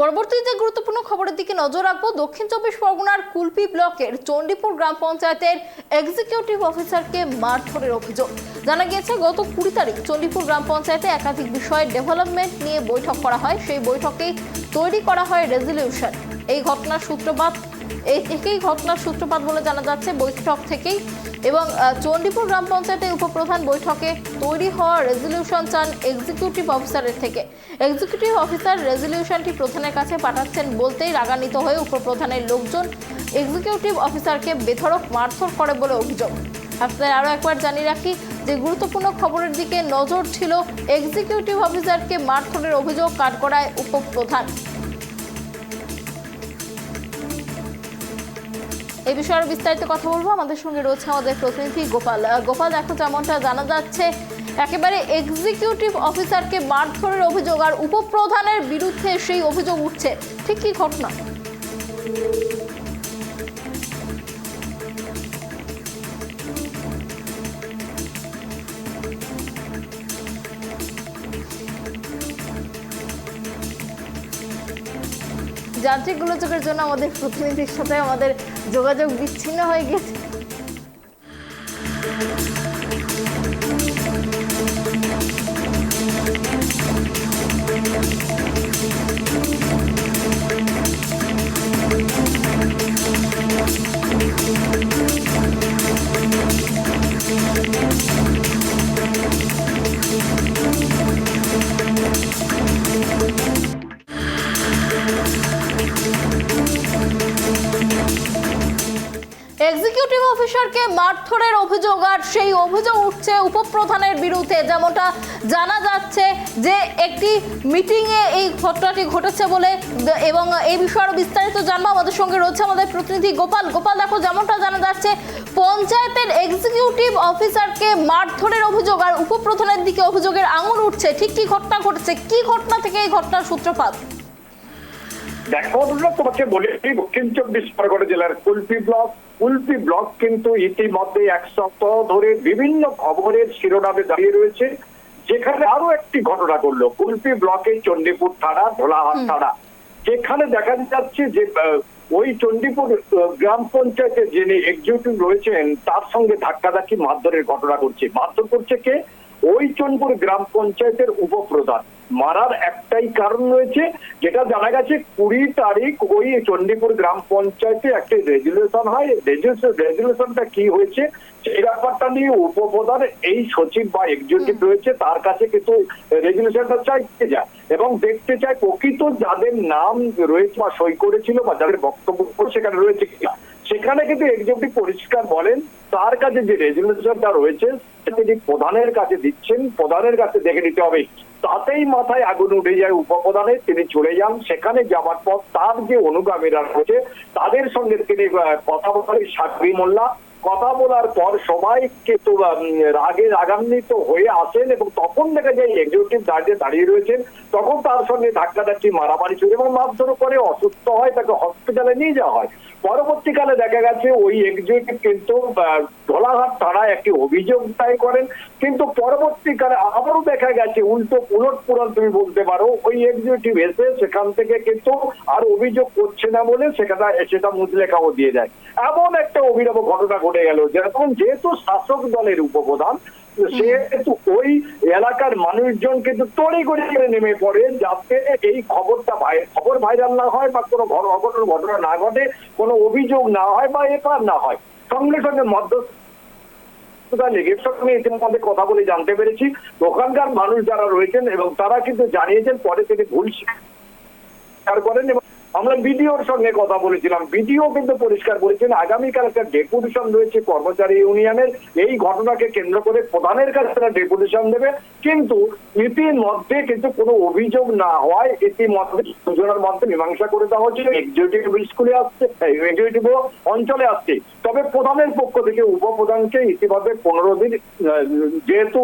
পরবর্তীতে গুরুত্বপূর্ণ খবরের দিকে নজর রাখব। দক্ষিণ চব্বিশ পরগনার কুলপি ব্লকের চণ্ডীপুর গ্রাম পঞ্চায়েতের এক্সিকিউটিভ অফিসারকে মারধরের অভিযোগ। জানা গিয়েছে, গত কুড়ি তারিখ চণ্ডীপুর গ্রাম পঞ্চায়েতে একাধিক বিষয়ে ডেভেলপমেন্ট নিয়ে বৈঠক করা হয়। সেই বৈঠকে তৈরি করা হয় রেজলিউশন এই ঘটনার সূত্রপাত এই থেকেই ঘটনার সূত্রপাত বলে জানা যাচ্ছে বৈঠক থেকেই। এবং চণ্ডীপুর গ্রাম পঞ্চায়েতের উপপ্রধান বৈঠকে তৈরি হওয়া রেজলিউশন চান এক্সিকিউটিভ অফিসারের থেকে। এক্সিকিউটিভ অফিসার রেজলিউশনটি প্রধানের কাছে পাঠাচ্ছেন বলতেই রাগান্বিত হয়ে উপপ্রধানের লোকজন এক্সিকিউটিভ অফিসারকে বেধড়ক মারধর করে বলে অভিযোগ। আপনাদের আরও একবার জানিয়ে রাখি যে গুরুত্বপূর্ণ খবরের দিকে নজর ছিল এক্সিকিউটিভ অফিসারকে মারধরের অভিযোগ কাঠগড়ায় উপপ্রধান। এই বিষয়ে আরও বিস্তারিত কথা বলব। আমাদের সঙ্গে রয়েছে আমাদের প্রতিনিধি গোপাল। গোপাল, এখন যেমনটা জানা যাচ্ছে, একেবারে এক্সিকিউটিভ অফিসারকে মারধরের অভিযোগ আর উপপ্রধানের বিরুদ্ধে সেই অভিযোগ উঠছে। ঠিক কি ঘটনা? যান্ত্রিক গোলযোগের জন্য আমাদের প্রতিনিধির সাথে আমাদের যোগাযোগ বিচ্ছিন্ন হয়ে গেছে এক্সিকিউটিভ অফিসারকে মারধরের অভিযোগ, আর সেই অভিযোগ উঠছে উপপ্রধানের বিরুদ্ধে। যেমনটা জানা যাচ্ছে যে একটি মিটিংয়ে এই ঘটনাটি ঘটেছে বলে এবং এই বিষয়ে আরও বিস্তারিত জানব। আমাদের সঙ্গে রয়েছে আমাদের প্রতিনিধি গোপাল। গোপাল, দেখো, যেমনটা জানা যাচ্ছে, পঞ্চায়েতের এক্সিকিউটিভ অফিসারকে মারধরের অভিযোগ আর উপপ্রধানের দিকে অভিযোগের আঙুল উঠছে। ঠিক কি ঘটনা ঘটেছে? কি ঘটনা থেকে এই ঘটনার সূত্রপাত? দেখো তোমাকে বলি দক্ষিণ চব্বিশ পরগনা জেলার কুলপি ব্লক। কুলপি ব্লক কিন্তু ইতিমধ্যে এক সপ্তাহ ধরে বিভিন্ন খবরের শিরোনামে দাঁড়িয়ে রয়েছে যেখানে আরও একটি ঘটনা ঘটলো। কুলপি ব্লকের চণ্ডীপুর থানা ধোলাহাট থানা। যেখানে দেখা যাচ্ছে যে ওই চণ্ডীপুর গ্রাম পঞ্চায়েতের যিনি এক্সিকিউটিভ রয়েছেন তার সঙ্গে ধাক্কাধাক্কি মারধরের ঘটনা ঘটছে। মারধর করছে কে? ওই চণ্ডীপুর গ্রাম পঞ্চায়েতের উপপ্রধান। মারার একটাই কারণ রয়েছে যেটা জানা গেছে কুড়ি তারিখ ওই চণ্ডীপুর গ্রাম পঞ্চায়েতে একটা রেজুলেশন হয়। রেজুলেশনটা কি হয়েছে সেই ব্যাপারটা নিয়ে উপপ্রধান এই সচিব বা এক্সিকিউটিভ রয়েছে তার কাছে কিন্তু রেজুলেশনটা চাইতে যায় এবং দেখতে চায় প্রকৃত যাদের নাম রয়েছে বা সই করেছিল বা যাদের বক্তব্য সেখানে রয়েছে কিনা। সেখানে কিন্তু এক্সিকিউটিভ পরিষ্কার বলেন তার কাছে যে রেজুলেশনটা রয়েছে সেটা তিনি প্রধানের কাছে দিচ্ছেন প্রধানের কাছে দেখে নিতে হবে। তাতেই মাথায় আগুন উঠে যায় উপপ্রধানে তিনি চলে যান। সেখানে যাওয়ার পর তার যে অনুগামীরা রয়েছে তাদের সঙ্গে তিনি কথা বলেন সাকরি মোল্লা। কথা বলার পর সবাই কিন্তু রাগে রাগান্বিত হয়ে আসেন এবং তখন দেখা যায় এক্সিকিউটিভ দাঁড়িয়ে দাঁড়িয়ে রয়েছেন। তখন তার সঙ্গে ধাক্কাধাক্কি মারামারি শুরু এবং মারধর করে অসুস্থ হয় তাকে হসপিটালে নিয়ে যাওয়া হয়। পরবর্তীকালে দেখা গেছে ওই এক্সিকিউটিভ কিন্তু আহ, ধোলাঘাট থানায় একটি অভিযোগ দায় করেন। কিন্তু পরবর্তীকালে আবারও দেখা গেছে উল্টো পুলট পুরন তুমি বলতে পারো ওই এক্সিকিউটিভ এসে সেখান থেকে কিন্তু আর অভিযোগ করছে না বলে সেখানে সেটা মুচলেখাও দিয়ে দেয়। এমন একটা অভিনব ঘটনা ঘটে গেল যেরকম যেহেতু শাসক দলের উপপ্রধান সেহেতু ওই এলাকার মানুষজন কিন্তু তড়ি করে নেমে পড়ে যাতে এই খবরটা খবর ভাইরাল না হয় বা কোনো অঘটন ঘটনা না ঘটে কোনো অভিযোগ না হয় বা এফআর না হয়। সঙ্গে সঙ্গে মধ্য লেগের সঙ্গে ইতিমধ্যে কথা বলে জানতে পেরেছি। ওখানকার মানুষ যারা রয়েছেন এবং তারা কিন্তু জানিয়েছেন পরে থেকে ভুল স্বীকার করেন এবং আমরা বিডিওর সঙ্গে কথা বলেছিলাম। বিডিও কিন্তু পরিষ্কার বলেছেন, আগামীকাল একটা ডেপুটেশন রয়েছে কর্মচারী ইউনিয়নের। এই ঘটনাকে কেন্দ্র করে প্রধানের কাছে তারা ডেপুটেশন দেবে। কিন্তু ইতিমধ্যে কিন্তু কোনো অভিযোগ না হওয়ায় ইতিমধ্যে দুজনের মধ্যে মীমাংসা করে দেওয়া হচ্ছে। এক্সিকিউটিভ স্কুলে আসছে এক্সিকিউটিভ অঞ্চলে আসছে। তবে প্রধানের পক্ষ থেকে উপপ্রধানকে ইতিমধ্যে পনেরো দিন যেহেতু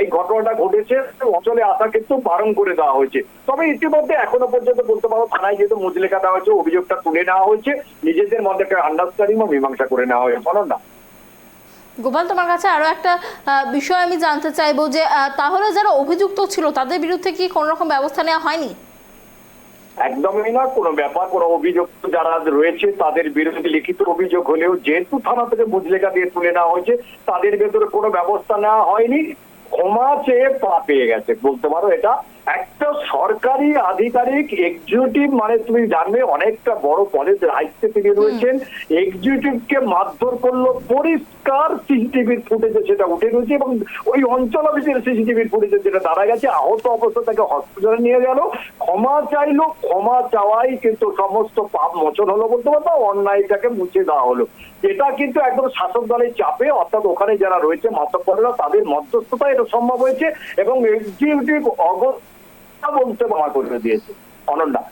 এই ঘটনাটা ঘটেছে, অঞ্চলে আসা কিন্তু বারণ করে দেওয়া হয়েছে। তবে ইতিমধ্যে এখনও পর্যন্ত বলতে পারো, থানায় যেহেতু মুজলেখা দেওয়া হয়েছে অভিযোগটা তুলে নেওয়া হয়েছে। নিজেদের মধ্যে একটা আন্ডারস্ট্যান্ডিং ও মীমাংসা করে নেওয়া হয়েছে বলো না। গোপাল তোমার কাছে আরও একটা বিষয় আমি জানতে চাইব যে তাহলে যারা অভিযুক্ত ছিল তাদের বিরুদ্ধে কি কোনো রকম ব্যবস্থা নেওয়া হয়নি? একদমই না কোনো ব্যাপার কোনো অভিযোগ যারা রয়েছে তাদের বিরুদ্ধে লিখিত অভিযোগ হলেও যেহেতু থানা থেকে মুজলেখা দিয়ে তুলে নেওয়া হয়েছে তাদের ভেতরে কোনো ব্যবস্থা নেওয়া হয়নি। ক্ষমা চেয়ে পা পেয়ে গেছে। বলতে পারো এটা একটা সরকারি আধিকারিক এক্সিকিউটিভ মানে তুমি জানবে অনেকটা বড় পদের দায়িত্বে তিনি রয়েছেন এক্সিকিউটিভকে মারধর করল পরিষ্কার সিসিটিভির ফুটেজে সেটা উঠে রয়েছে এবং ওই অঞ্চল অফিসের সিসিটিভির ফুটেজে যেটা দাঁড়া গেছে আহত অবস্থা তাকে হসপিটালে নিয়ে গেল। ক্ষমা চাইলো ক্ষমা চাওয়াই কিন্তু সমস্ত পাপ মোচন হলো বলতে পারতো অন্যায়টাকে মুছে দেওয়া হলো। এটা কিন্তু একদম শাসক দলের চাপে অর্থাৎ ওখানে যারা রয়েছে মাতব্বরেরা তাদের মধ্যস্থতা এটা সম্ভব হয়েছে এবং এক্সিকিউটিভ অবস্থা বলতে ক্ষমা করে দিয়েছে। অনন্যা।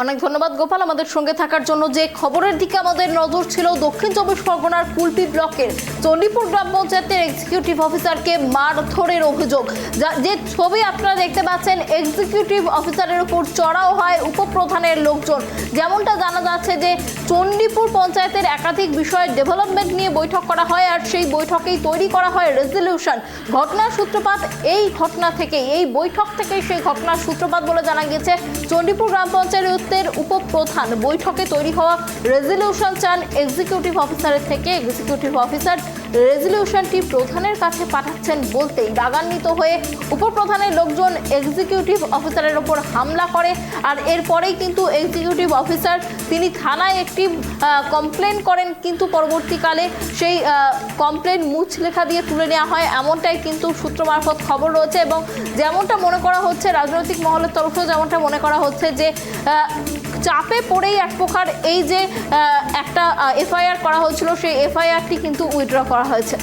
অনেক ধন্যবাদ, গোপাল। আমাদের সঙ্গে থাকার জন্য যে খবরের দিকে আমাদের নজর ছিল, দক্ষিণ চব্বিশ পরগনার কুলপি ব্লকের চণ্ডীপুর গ্রাম পঞ্চায়েতের এক্সিকিউটিভ অফিসারকে মারধরের অভিযোগ। যা- ছবি আপনারা দেখতে পাচ্ছেন এক্সিকিউটিভ অফিসারের উপর চড়াও হয় উপপ্রধানের লোকজন। যেমনটা জানা যাচ্ছে যে, চণ্ডীপুর পঞ্চায়েতের একাধিক বিষয়ে ডেভেলপমেন্ট নিয়ে বৈঠক করা হয় আর সেই বৈঠকেই তৈরি করা হয় রেজলিউশন ঘটনার সূত্রপাত এই ঘটনা থেকে এই বৈঠক থেকেই সেই ঘটনার সূত্রপাত বলে জানা গিয়েছে। চণ্ডীপুর গ্রাম পঞ্চায়েতের উপপ্রধান বৈঠকে তৈরি হওয়া রেজলিউশন চান এক্সিকিউটিভ অফিসারের থেকে এক্সিকিউটিভ অফিসার রেজলিউশনটি প্রধানের কাছে পাঠাচ্ছেন বলতেই রাগান্বিত হয়ে উপপ্রধানের লোকজন এক্সিকিউটিভ অফিসারের ওপর হামলা করে। আর এরপরেই কিন্তু এক্সিকিউটিভ অফিসার তিনি থানায় একটি কমপ্লেন করেন, কিন্তু পরবর্তীকালে সেই কমপ্লেন মুচলেখা দিয়ে তুলে নেওয়া হয়। এমনটাই কিন্তু সূত্র মারফত খবর রয়েছে এবং যেমনটা মনে করা হচ্ছে, রাজনৈতিক মহলের তরফেও যেমনটা মনে করা হচ্ছে যে চাপে পড়েই এক প্রকার এই যে একটা এফআইআর করা হয়েছিল, সেই এফআইআরটি কিন্তু উইথড্র করা হয়েছে।